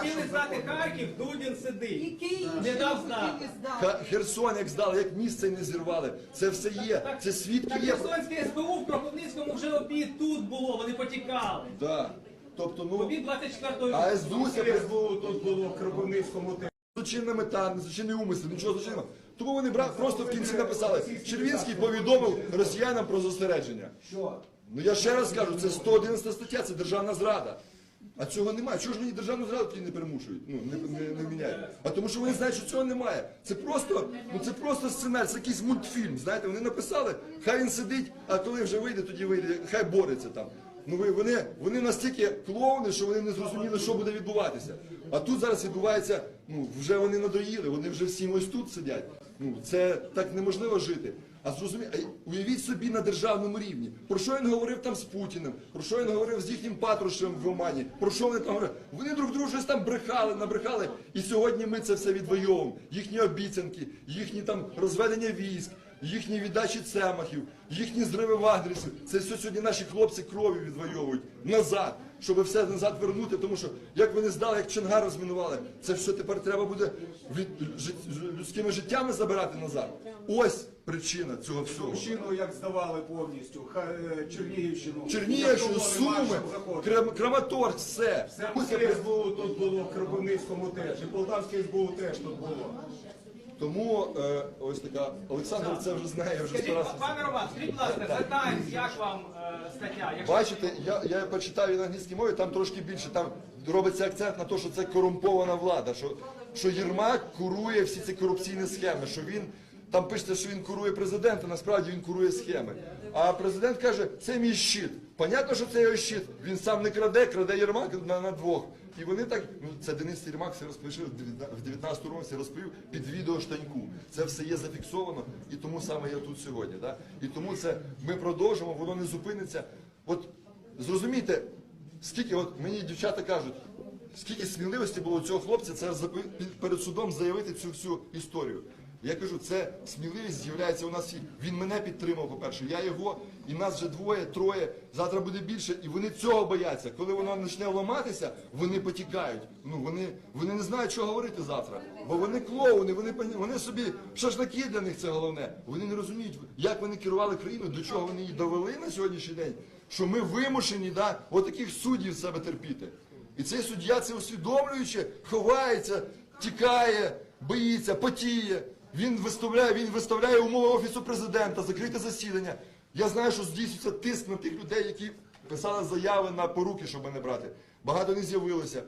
хотіли здати Харків, Дудін І сидить. Київ Не дав знати. Ха- Херсон як здали, як місце не зірвали. Це все є. Це свідки Так є. Херсонське СБУ в Кропивницькому вже обід тут було, вони потікали. Да. Тобто, ну, Обід 24 а СБУ це СБУ тут було в Кропивницькому теж. злочинна мета, не злочинний умисел, нічого злочинного. Тому вони брали, просто в кінці написали. Червінський повідомив росіянам про зосередження. Що? Ну я ще раз кажу, це 111 стаття, це державна зрада. А цього немає. Чого ж мені державну зраду тоді не примушують? Ну не, не, не міняють. А тому що вони знають, що цього немає. Це просто, ну це просто сценарій, це якийсь мультфільм. Знаєте, вони написали, хай він сидить, а коли вже вийде, тоді вийде, хай бореться там. Ну вони, вони настільки клоуни, що вони не зрозуміли, що буде відбуватися. А тут зараз відбувається, ну вже вони надоїли, вони вже всі ось тут сидять. Ну це так неможливо жити. А зрозумі... уявіть собі на державному рівні. Про що він говорив там з Путіним, про що він говорив з їхнім Патрушем в Омані, про що вони там говорили? Вони друг другу щось там брехали, набрехали. І сьогодні ми це все відвоюємо. Їхні обіцянки, їхні там розведення військ, їхні віддачі цемахів, їхні зриви вагнерівців. Це все сьогодні наші хлопці кров'ю відвоюють назад, щоб все назад вернути. Тому що як вони здали, як Чонгар розмінували, це все тепер треба буде від людськими життями забирати назад. Ось причина цього всього. Мужчину як здавали повністю, е, Чернігівщину. Чернігівщину, Суми. Крам, Краматорськ, все. Все СБУ тут було, в Кропивницькому теж, і Полтавське СБУ теж тут було. Тому е, ось така Олександр це вже знає, вже Скажіть, старався. пане Роман, скажіть, будь ласка, Times, як вам е, стаття? Якщо- Бачите, я, я почитав її на англійській мові, там трошки більше, там робиться акцент на те, що це корумпована влада, що, що Єрмак курує всі ці корупційні схеми, що він там пишеться, що він курує президента, насправді він курує схеми. А президент каже, це мій щит. Понятно, що це його щит. Він сам не краде, краде Єрмак на, на двох. І вони так, ну це Денис Єрмак все розповів в 19 році, розповів під відео штаньку. Це все є зафіксовано, і тому саме я тут сьогодні. Да? І тому це ми продовжимо, воно не зупиниться. От зрозумійте, скільки, от мені дівчата кажуть, скільки сміливості було у цього хлопця це перед судом заявити цю всю історію. Я кажу, це сміливість з'являється у нас всіх. Він мене підтримав, по-перше, я його, і нас вже двоє, троє, завтра буде більше, і вони цього бояться. Коли воно почне ламатися, вони потікають. Ну вони, вони не знають, що говорити завтра. Бо вони клоуни, вони вони собі шашлаки для них це головне. Вони не розуміють, як вони керували країною, до чого вони її довели на сьогоднішній день. Що ми вимушені, да, отаких суддів себе терпіти. І цей суддя це усвідомлюючи, ховається, тікає, боїться, потіє. Він виставляє, він виставляє умови офісу президента, закрите засідання. Я знаю, що здійснюється тиск на тих людей, які писали заяви на поруки, щоб мене брати. Багато не з'явилося.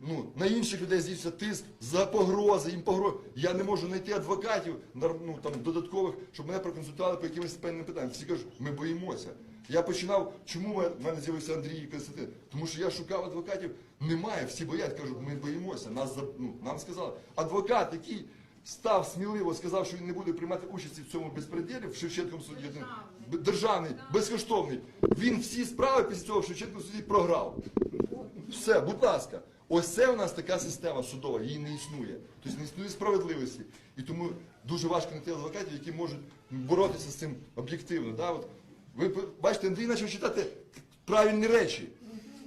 Ну, на інших людей здійснюється тиск за погрози, їм погрози. Я не можу знайти адвокатів ну, там, додаткових, щоб мене проконсультували по якимось певним питанням. Всі кажуть, ми боїмося. Я починав, чому в мене з'явився Андрій Константин? Тому що я шукав адвокатів, немає, всі боять, кажуть, ми боїмося. Нас ну, нам сказали, адвокат, який став сміливо, сказав, що він не буде приймати участі в цьому безпреділі, в Шевченкому суді, б- державний, безкоштовний. Він всі справи після цього в Шевченкому суді програв. Все, будь ласка. Ось це у нас така система судова, її не існує. Тобто не існує справедливості. І тому дуже важко знайти адвокатів, які можуть боротися з цим об'єктивно. Да? От, ви бачите, Андрій почав читати правильні речі.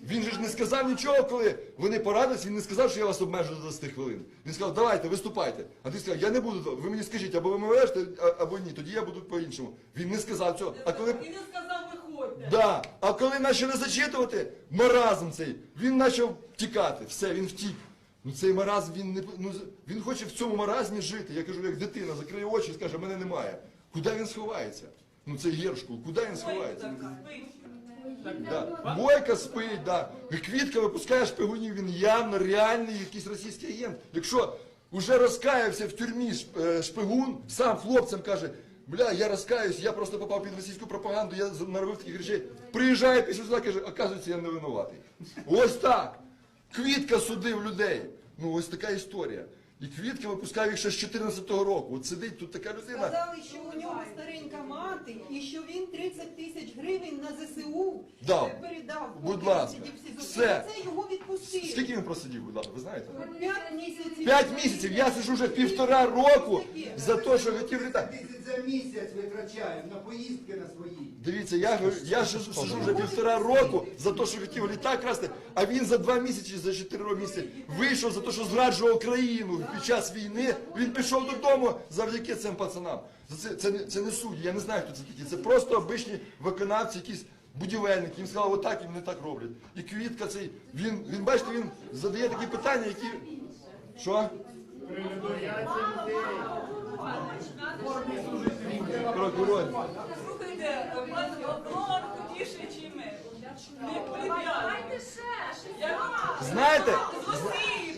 Він же ж не сказав нічого, коли вони порадились, він не сказав, що я вас обмежу до 10 хвилин. Він сказав, давайте, виступайте. А ти сказав, я не буду, ви мені скажіть, або ви мене або ні, тоді я буду по-іншому. Він не сказав цього. А коли І не сказав, виходьте. Да. А коли почали зачитувати, маразм цей, він почав тікати. Все, він втік. Ну цей маразм, він не ну, він хоче в цьому маразмі жити. Я кажу, як дитина, закриє очі і скаже, мене немає. Куди він сховається? Ну цей гершкул, куди він сховається? Да. Бойка спить, да. Квітка випускає шпигунів, він явно реальний якийсь російський агент. Якщо вже розкаявся в тюрмі е, шпигун, сам хлопцям каже, бля, я розкаюсь, я просто попав під російську пропаганду, я наробив таких речей. Приїжджає після суда, каже, оказується, я не винуватий. Ось так. Квітка судив людей. Ну ось така історія. І квітка випускає їх ще з 14-го року. От сидить тут така людина. Сказали, що у нього старенька мати і що він 30 тисяч гривень на ЗСУ Дав. е, передав. Будь ласка. Все. Це його відпустили. Скільки він просидів, будь ласка, ви знаєте? П'ять місяців. П'ять місяців. Я сиджу вже півтора року за те, що хотів літати. Тисяч за місяць витрачаємо на поїздки на свої. Дивіться, я, говорю, я ж сижу вже півтора року за те, що хотів літак красти, а він за два місяці, за чотири місяці вийшов за те, що зраджував країну під час війни. Він пішов додому завдяки цим пацанам. Це, це, це не судді, я не знаю, хто це такі. Це просто обичні виконавці, якісь будівельники. Їм сказали, отак і вони так роблять. І квітка цей, він, він бачите, він задає такі питання, які. Що? Прокурор. Слухайте, пан Лавров крутіше, ніж ми. Знаєте,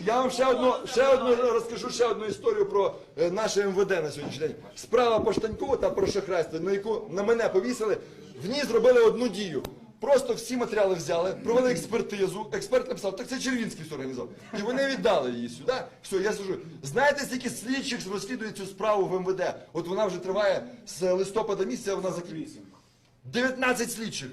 я вам ще одну, ще одну розкажу ще одну історію про е, наше МВД на сьогоднішній день. Справа по Штаньку та про шахрайство, на яку на мене повісили. В ній зробили одну дію. Просто всі матеріали взяли, провели експертизу. Експерт написав, так це Червінський все організував. І вони віддали її сюди. Все, я сижу. Знаєте, скільки слідчих розслідує цю справу в МВД? От вона вже триває з листопада місяця, вона закінчиться. 19 слідчих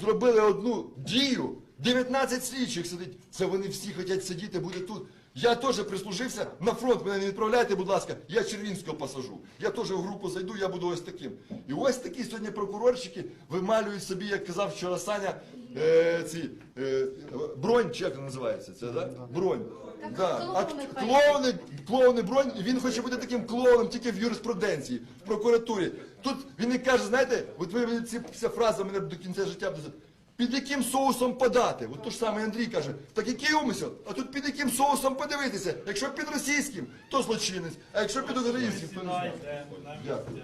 зробили одну дію. 19 слідчих сидить. Це вони всі хочуть сидіти, буде тут. Я теж прислужився на фронт. Мене не відправляйте, будь ласка. Я Червінського посажу. Я теж в групу зайду, я буду ось таким. І ось такі сьогодні прокурорчики вималюють собі, як казав вчора Саня, е, ці е, бронь, чи як називається? Це да? бронь. Да. А клоуни, клоуни бронь, і він хоче бути таким клоуном тільки в юриспруденції, в прокуратурі. Тут він і каже, знаєте, от ви ці ця фраза мене до кінця життя буде. Під яким соусом подати? От то ж саме Андрій каже, так який умисел? А тут під яким соусом подивитися? Якщо під російським, то злочинець, а якщо під українським, то не знаю. Дякую.